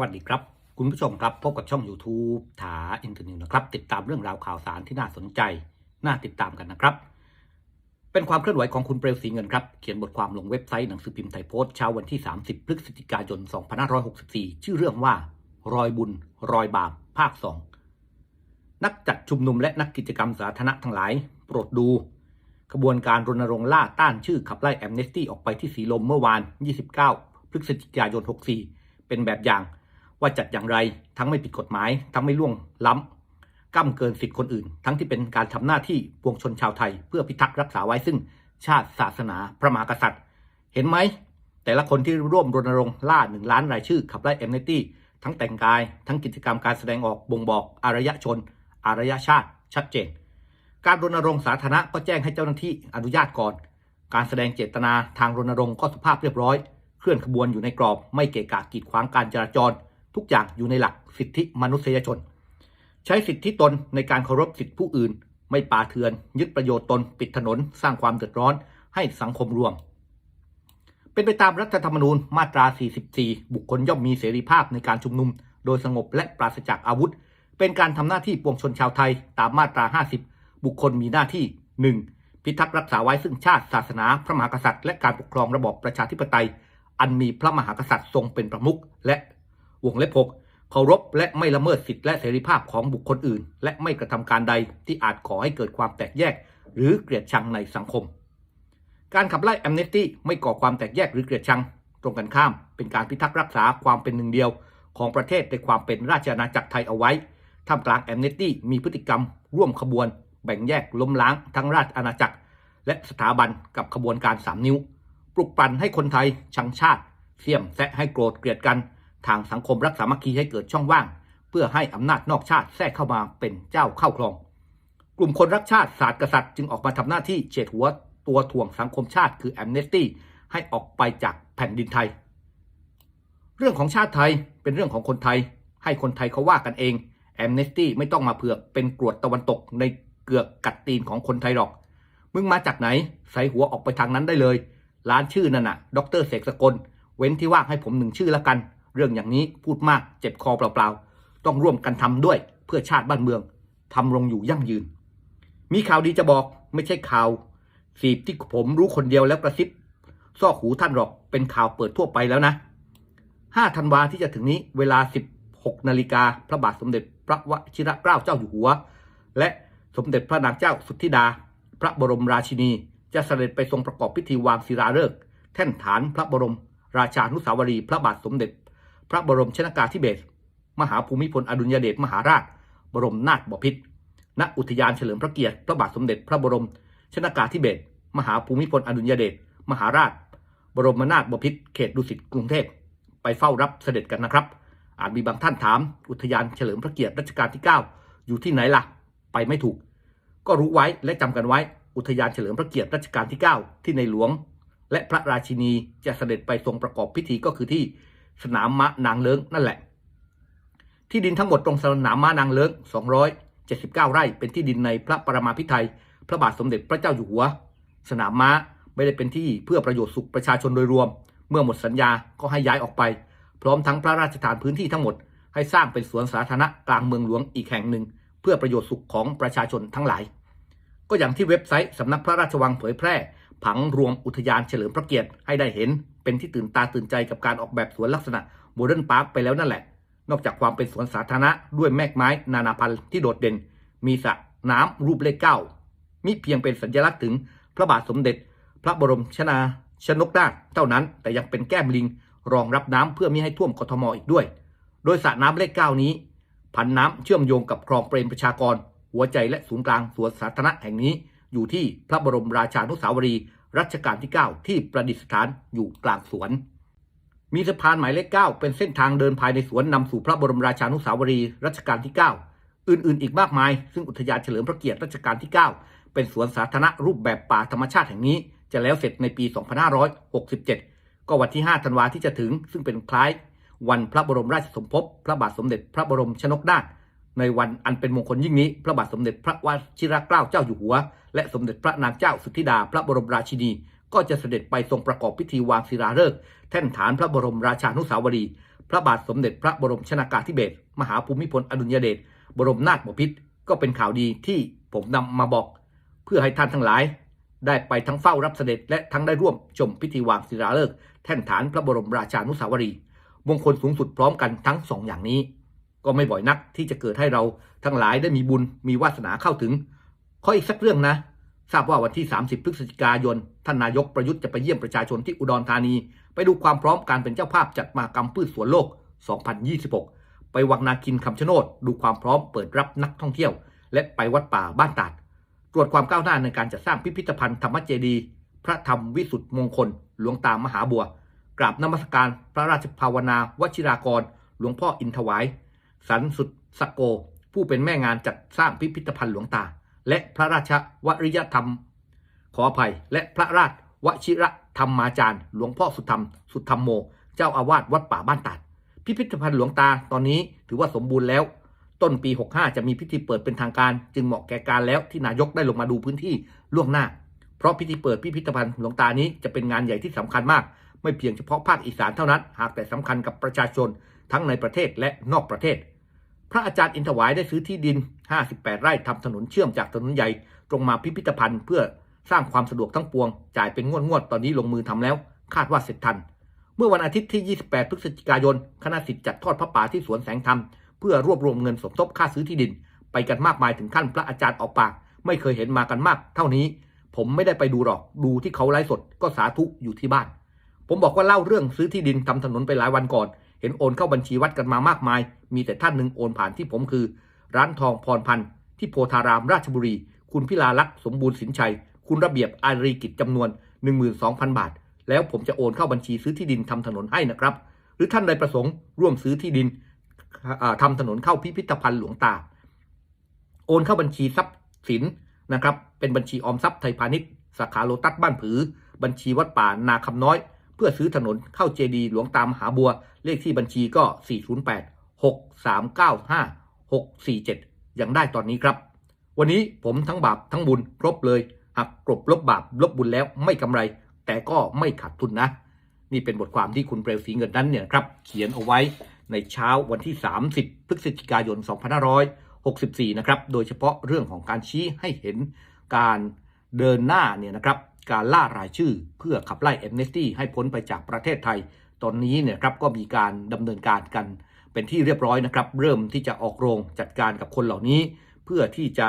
วัสดีครับ คุณผู้ชมครับ พบกับช่อง YouTube ถาอินเทอร์เน็ตนะครับ ติดตามเรื่องราวข่าวสารที่น่าสนใจ น่าติดตามกันนะครับ เป็นความเคลื่อนไหวของคุณเปรวศรีเงินครับ เขียนบทความลงเว็บไซต์หนังสือพิมพ์ไทยโพสต์เช้าวันที่ 30 พฤศจิกายน 2564 ชื่อเรื่องว่า รอยบุญ รอยบาป ภาค 2 นักจัดชุมนุมและนักกิจกรรมสาธารณะทั้งหลาย โปรดดูขบวนการรณรงค์ล่าต้านชื่อขับไล่แอมเนสตี้ออกไปที่สีลมเมื่อวาน 29 พฤศจิกายน 64 เป็นแบบอย่าง ว่าจัดอย่างไรทั้งไม่ผิดกฎหมาย ทั้งไม่ล่วงล้ำก้ำเกินสิทธิคนอื่น ทั้งที่เป็นการทำหน้าที่ปวงชนชาวไทย เพื่อพิทักษ์รักษาไว้ซึ่งชาติศาสนาพระมหากษัตริย์ เห็นไหม แต่ละคนที่ร่วมรณรงค์ล่าหนึ่งล้านรายชื่อขับไล่เอมเนตี้ทั้งแต่งกาย ทั้งกิจกรรมการแสดงออกบ่งบอกอารยชน อารยชาติ ชัดเจน การรณรงค์สาธารณะก็แจ้งให้เจ้าหน้าที่อนุญาตก่อน การแสดงเจตนาทางรณรงค์ก็สุภาพเรียบร้อย เคลื่อนขบวนอยู่ในกรอบ ไม่เกะกะกีดขวางการจราจร ทุกอย่างอยู่ในหลักสิทธิมนุษยชน ใช้สิทธิตนในการเคารพสิทธิผู้อื่น ไม่ป่าเถือน ยึดประโยชน์ตนปิดถนน สร้างความเดือดร้อนให้สังคมรวม เป็นไปตามรัฐธรรมนูญมาตรา 44 บุคคลย่อมมีเสรีภาพในการชุมนุม โดยสงบและปราศจากอาวุธ เป็นการทำหน้าที่ปวงชนชาวไทยตามมาตรา 50 บุคคลมีหน้าที่ 1. พิทักษ์รักษาไว้ซึ่งชาติศาสนา พระมหากษัตริย์ และการปกครองระบอบประชาธิปไตย อันมีพระมหากษัตริย์ทรงเป็นประมุขและ วงเล็บหกเคารพและไม่ละเมิดสิทธิและเสรีภาพของบุคคลอื่น และไม่กระทำการใดที่อาจก่อให้เกิดความแตกแยก หรือเกลียดชังในสังคม การขับไล่แอมเนสตี้ไม่ก่อความแตกแยกหรือเกลียดชัง ตรงกันข้าม เป็นการพิทักษ์รักษาความเป็นหนึ่งเดียวของประเทศในความเป็นราชอาณาจักรไทยเอาไว้ท่ามกลางแอมเนสตี้มีพฤติกรรม ร่วมขบวน แบ่งแยกล้มล้างทั้งราชอาณาจักร และสถาบันกับขบวนการสามนิ้ว ปลุกปั่นให้คนไทยชังชาติเสี่ยมแซะให้โกรธเกลียดกัน ทางสังคมรักสามัคคีให้เกิดช่องว่าง เพื่อให้อำนาจนอกชาติแทรกเข้ามาเป็นเจ้าเข้าครอง กลุ่มคนรักชาติศาสตร์กษัตริย์จึงออกมาทำหน้าที่เฉดหัวตัวถ่วงสังคมชาติคือแอมเนสตี้ให้ออกไปจากแผ่นดินไทย เรื่องของชาติไทยเป็นเรื่องของคนไทย ให้คนไทยเขาว่ากันเองแอมเนสตี้ไม่ต้องมาเผือกเป็นกรวดตะวันตกในเกือกกัดตีนของคนไทยหรอก มึงมาจากไหน ใส่หัวออกไปทางนั้นได้เลย ร้านชื่อนั่นน่ะ ดรเสกสกล เว้นที่ว่างให้ผมหนึ่งชื่อละกัน เรื่องอย่างนี้พูดมากเจ็บคอเปล่าๆ ต้องร่วมกันทำด้วยเพื่อชาติบ้านเมืองทำลงอยู่ยั่งยืน มีข่าวดีจะบอกไม่ใช่ข่าวสีบที่ผมรู้คนเดียวแล้วกระซิบซอกหูท่านหรอกเป็นข่าวเปิดทั่วไปแล้วนะ 5 ธันวาที่จะถึงนี้เวลา 16 นาฬิกาพระบาทสมเด็จพระวชิรเกล้าเจ้าอยู่หัว และสมเด็จพระนางเจ้าสุทธิดา พระบรมราชินี จะเสด็จไปทรงประกอบพิธีวางศิลาฤกษ์แท่นฐานพระบรม ราชานุสาวรีย์พระบาทสมเด็จ พระบรมชนากาธิเบศรมหาภูมิพลอดุลยเดชมหาราช บรมนาถบพิตรณอุทยานเฉลิมพระเกียรติพระบาทสมเด็จพระบรมชนากาธิเบศรมหาภูมิพลอดุลยเดชมหาราช บรมนาถบพิตรเขตดุสิตกรุงเทพไปเฝ้ารับเสด็จกันนะครับ อาจมีบางท่านถาม อุทยานเฉลิมพระเกียรติรัชกาลที่ 9 อยู่ที่ไหนล่ะ ไปไม่ถูก ก็รู้ไว้และจำกันไว้ อุทยานเฉลิมพระเกียรติรัชกาลที่ 9 ที่ในหลวง และพระราชินีจะเสด็จไปทรงประกอบพิธีก็คือที่ สนามม้านางเลิงนั่นแหละ ที่ดินทั้งหมดตรงสนามม้านางเลิง279 ไร่ เป็นที่ดินในพระปรมาภิไธยพระบาทสมเด็จพระเจ้าอยู่หัว สนามม้าไม่ได้เป็นที่เพื่อประโยชน์สุขประชาชนโดยรวม เมื่อหมดสัญญาก็ให้ย้ายออกไป พร้อมทั้งพระราชทานพื้นที่ทั้งหมด ให้สร้างเป็นสวนสาธารณะกลางเมืองหลวงอีกแห่งหนึ่ง เพื่อประโยชน์สุขของประชาชนทั้งหลาย ก็อย่างที่เว็บไซต์สำนักพระราชวังเผยแพร่ ผังรวมอุทยานเฉลิมพระเกียรติให้ได้เห็น เป็นที่ตื่นตาตื่นใจกับการออกแบบสวนลักษณะโมเดิร์นพาร์คไปแล้วนั่นแหละ นอกจากความเป็นสวนสาธารณะด้วยแมกไม้ นานาพันธุ์ที่โดดเด่น มีสระน้ำรูปเลขเก้ามิเพียงเป็นสัญลักษณ์ถึงพระบาทสมเด็จ พระบรมชนาชนกนาถเท่านั้น แต่ยังเป็นแก้มลิง รองรับน้ำเพื่อไม่ให้ท่วมกทมอีกด้วย โดยสระน้ำเลขเก้านี้ ผันน้ำเชื่อมโยงกับคลองเปรมประชากร หัวใจและศูนย์กลางสวนสาธารณะแห่งนี้ อยู่ที่พระบรมราชานุสาวรีย์รัชกาลที่ 9 ที่ประดิษฐานอยู่กลางสวน มีสะพานหมายเลข 9 เป็นเส้นทางเดินภายในสวนนำสู่พระบรมราชานุสาวรีย์รัชกาลที่ 9 อื่นๆ อีกมากมาย ซึ่งอุทยานเฉลิมพระเกียรติรัชกาลที่ 9 เป็นสวนสาธารณะรูปแบบป่าธรรมชาติแห่งนี้ จะแล้วเสร็จในปี 2567 ก็วันที่ 5 ธันวาที่จะถึง ซึ่งเป็นคล้าย วันพระบรมราชสมภพ พระบาทสมเด็จพระบรมชนกนาถ ในวันอันเป็นมงคลยิ่งนี้ พระบาทสมเด็จพระวชิรเกล้าเจ้าอยู่หัว และสมเด็จพระนางเจ้าสุทธิดาพระบรมราชินี ก็จะเสด็จไปทรงประกอบพิธีวางศิลาฤกษ์แท่นฐานพระบรมราชานุสาวรีย์พระบาทสมเด็จพระบรมชนากาธิเบศรมหาภูมิพลอดุลยเดชบรมนาถบพิตรก็เป็นข่าวดีที่ผมนำมาบอก เพื่อให้ท่านทั้งหลาย ได้ไปทั้งเฝ้ารับเสด็จและทั้งได้ร่วมชมพิธีวางศิลาฤกษ์แท่นฐานพระบรมราชานุสาวรีย์มงคลสูงสุดพร้อมกันทั้งสองอย่างนี้ ก็ไม่บ่อยนักที่จะเกิดให้เราทั้งหลายได้มีบุญมีวาสนาเข้าถึงขออีกสักเรื่องนะ ทราบว่าวันที่ 30 พฤศจิกายน ท่านนายกประยุทธ์จะไปเยี่ยมประชาชนที่อุดรธานี ไปดูความพร้อมการเป็นเจ้าภาพจัดมากรรมพืชสวนโลก 2026 ไปวังนาคินคำชะโนดดูความพร้อมเปิดรับนักท่องเที่ยว และไปวัดป่าบ้านตาด ตรวจความก้าวหน้าในการจัดสร้างพิพิธภัณฑ์ธรรมเจดี พระธรรมวิสุทธิมงคล หลวงตามหาบัว กราบนมัสการพระราชภาวนาวชิรากร หลวงพ่ออินทวาย สันสุดสกโก ผู้เป็นแม่งานจัดสร้างพิพิธภัณฑ์หลวงตา และพระราชวริยธรรม ขออภัย และพระราชวชิระธรรมาจารย์ หลวงพ่อสุธรรม สุธรรมโม เจ้าอาวาสวัดป่าบ้านตาด พิพิธภัณฑ์หลวงตาตอนนี้ถือว่าสมบูรณ์แล้ว ต้นปี 65 จะมีพิธีเปิดเป็นทางการ จึงเหมาะแก่การแล้วที่นายกได้ลงมาดูพื้นที่ล่วงหน้า เพราะพิธีเปิดพิพิธภัณฑ์หลวงตานี้จะเป็นงานใหญ่ที่สำคัญมาก ไม่เพียงเฉพาะภาคอีสานเท่านั้น หากแต่สำคัญกับประชาชน ทั้งในประเทศและนอกประเทศ พระอาจารย์อินทวายได้ซื้อที่ดิน 58 ไร่ทำถนนเชื่อมจากถนนใหญ่ตรงมาพิพิธภัณฑ์เพื่อสร้างความสะดวกทั้งปวง จ่ายเป็นงวดงวดตอนนี้ลงมือทำแล้ว คาดว่าเสร็จทัน เมื่อวันอาทิตย์ที่ 28 พฤศจิกายน คณะสิทธิ์จัดทอดพระป่าที่สวนแสงธรรม เพื่อรวบรวมเงินสมทบค่าซื้อที่ดิน ไปกันมากมายถึงขั้นพระอาจารย์ออกปาก ไม่เคยเห็นมากันมากเท่านี้ ผมไม่ได้ไปดูหรอก ดูที่เขาไลฟ์สดก็สาธุอยู่ที่บ้าน ผมบอกว่าเล่าเรื่องซื้อที่ดินทำถนนไปหลายวันก่อน เห็นโอนเข้าบัญชีวัดกันมามากมาย มีแต่ท่านหนึ่งโอนผ่านที่ผมคือ ร้านทองพรพันธ์ที่โพธารามราชบุรี คุณพิลาลักษณ์สมบูรณ์สินชัย คุณระเบียบอารีกิจจำนวน 12,000 บาท แล้วผมจะโอนเข้าบัญชีซื้อที่ดินทำถนนให้นะครับ หรือท่านใดประสงค์ร่วมซื้อที่ดินอ่าทำถนนเข้าพิพิธภัณฑ์หลวงตา โอนเข้าบัญชีทรัพย์สินนะครับ เป็นบัญชีออมทรัพย์ไทยพาณิชย์สาขาโลตัสบ้านผือ บัญชีวัดป่านาคำน้อย เพื่อซื้อถนนเข้าเจดีหลวงตามหาบัว เลขที่บัญชีก็ 408 6395 647ยังได้ตอนนี้ครับ วันนี้ผมทั้งบาปทั้งบุญครบเลยหักกลบลบบาปลบบุญแล้วไม่กำไร แต่ก็ไม่ขาดทุนนะ นี่เป็นบทความที่คุณเปลวสีเงินนั้นเนี่ยครับ เขียนเอาไว้ในเช้าวันที่ 30 พฤศจิกายน 2564 นะครับ โดยเฉพาะเรื่องของการชี้ให้เห็นการเดินหน้าเนี่ยนะครับ การล่ารายชื่อ เพื่อขับไล่เอมเนสตี้ให้พ้นไปจากประเทศไทย ตอนนี้เนี่ยครับก็มีการดำเนินการกัน เป็นที่เรียบร้อยนะครับ เริ่มที่จะออกโรงจัดการกับคนเหล่านี้ เพื่อที่จะ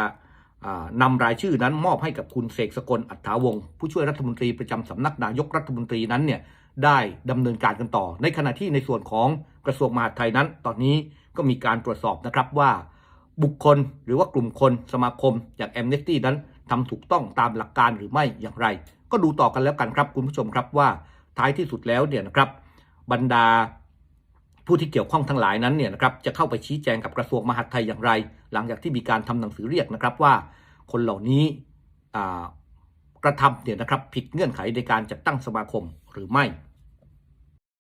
อ่านำรายชื่อนั้นมอบให้กับคุณเสกสกลอัฏฐาวงศ์ผู้ช่วยรัฐมนตรีประจำสำนักนายกรัฐมนตรีนั้นเนี่ยได้ดำเนินการกันต่อ ในขณะที่ในส่วนของกระทรวงมหาดไทยนั้น ตอนนี้ก็มีการตรวจสอบนะครับว่าบุคคลหรือว่ากลุ่มคนสมาคมอย่างแอมเนสตี้นั้น ทำถูกต้องตามหลักการหรือไม่อย่างไร ก็ดูต่อกันแล้วกันครับคุณผู้ชมครับว่าท้ายที่สุดแล้วเนี่ยนะครับบรรดาผู้ที่เกี่ยวข้องทั้งหลายนั้นเนี่ยนะครับจะเข้าไปชี้แจงกับกระทรวงมหาดไทยอย่างไร หลังจากที่มีการทำหนังสือเรียกนะครับว่า คนเหล่านี้กระทำเนี่ยนะครับผิดเงื่อนไขในการจัดตั้งสมาคมหรือไม่